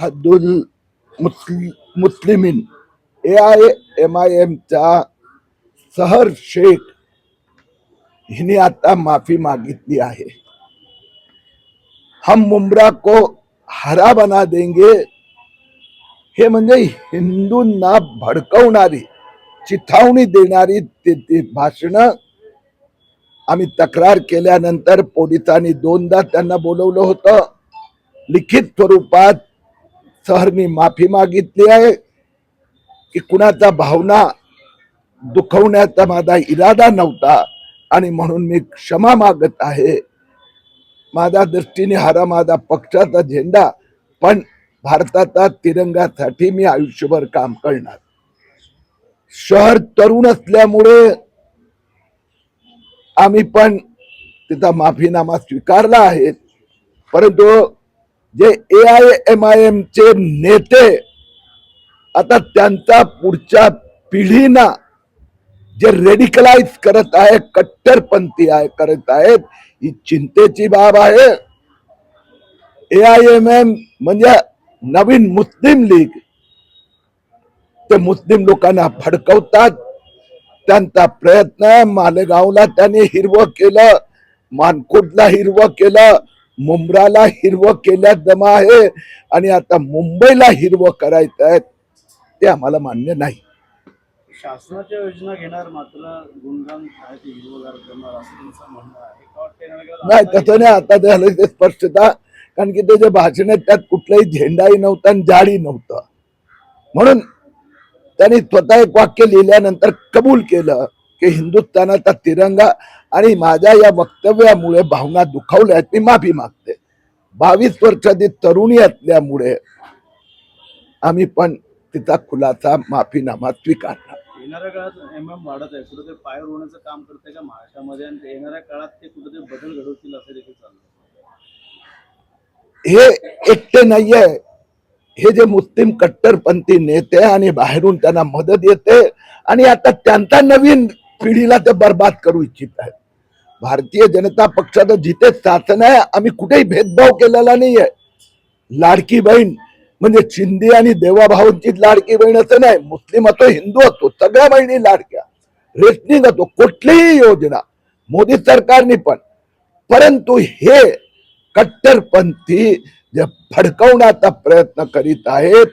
हद्दुल muesli- Muslimeen A I M I एमचा Sahar Shaikh हिने आता माफी मागितली आहे. हम मुमरा को हरा बना देंगे. हे म्हणजे हिंदूंना भडकवणारी चिथावणी देणारी ते ते भाषण आम्ही तक्रार केल्यानंतर पोलिसांनी दोनदा त्यांना बोलवलं होतं. लिखित स्वरूपात सहरनी माफी मागितली आहे की कुणाचा भावना दुखवण्याचा माझा इरादा नव्हता आणि म्हणून मी क्षमा मागत आहे. माझ्या दृष्टीने हारा माझा पक्षाचा झेंडा पण भारताचा तिरंगासाठी मी आयुष्यभर काम करणार. शहर तरुण असल्यामुळे आम्ही पण तिचा माफीनामा स्वीकारला आहे. परंतु जे A I M I M चे नेते आता त्यांचा पुढच्या पिढीना जे रेडिकलाइज करत आहे कट्टरपंथी आहे करत आहेत ही चिंतेची बाब आहे. ए आय एम एम म्हणजे नवीन मुस्लिम लीग. ते मुस्लिम लोकांना भडकवतात त्यांचा प्रयत्न मालेगावला त्यांनी हिरवं केलं मानकोटला हिरवं केलं मुंब्राला हिरवं केल्यात जमा आहे. आणि आता मुंबईला हिरवं करायचं आहे ते आम्हाला मान्य नाही. शासनाच्या योजना घेणार मात्र गुणगान नाही तसं नाही आता झालं ते स्पष्टता. कारण की ते जे भाषण आहे त्यात कुठलाही झेंडाही नव्हता आणि जाळी नव्हतं. म्हणून त्यांनी स्वतः एक वाक्य लिहिल्यानंतर कबूल केलं. की हिंदुस्थानाचा तिरंगा आणि माझ्या या वक्तव्यामुळे भावना दुखावल्या आहेत मी माफी मागते. बावीस वर्षाची तरुणी असल्यामुळे आम्ही पण तिचा खुलासा माफीनामा स्वीकारला येणाऱ्या काळात एम एम वाढत आहे. कुठेतरी पाय रोवण्याचं काम करते का महाराष्ट्रामध्ये? आणि ते येणाऱ्या काळात ते कुठेतरी बदल घडवतील असं देखील चाललं हे एकटे नाहीये. हे जे मुस्लिम कट्टरपंथी नेते आणि बाहेरून त्यांना मदत येते आणि आता त्यांचा नवीन पिढीला ते बर्बाद करू इच्छित आहेत. भारतीय जनता पक्षाचं जिथे शासन आहे. आम्ही कुठेही भेदभाव केलेला नाहीये. लाडकी बहीण म्हणजे शिंदे आणि देवाभाऊंची लाडकी बहीण असं नाही. मुस्लिम असो हिंदू असो सगळ्या बहिणी लाडक्या. रेशनिंग असो कुठलीही योजना. मोदी सरकारने पण. परंतु हे कट्टरपंथी जे भडकवण्याचा प्रयत्न करीत आहेत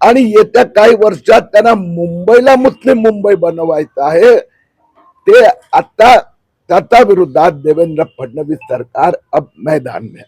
आणि येत्या काही वर्षात त्यांना मुंबईला मुस्लिम मुंबई बनवायचं आहे. ते आता त्याच्या विरोधात देवेंद्र फडणवीस सरकार अब मैदान में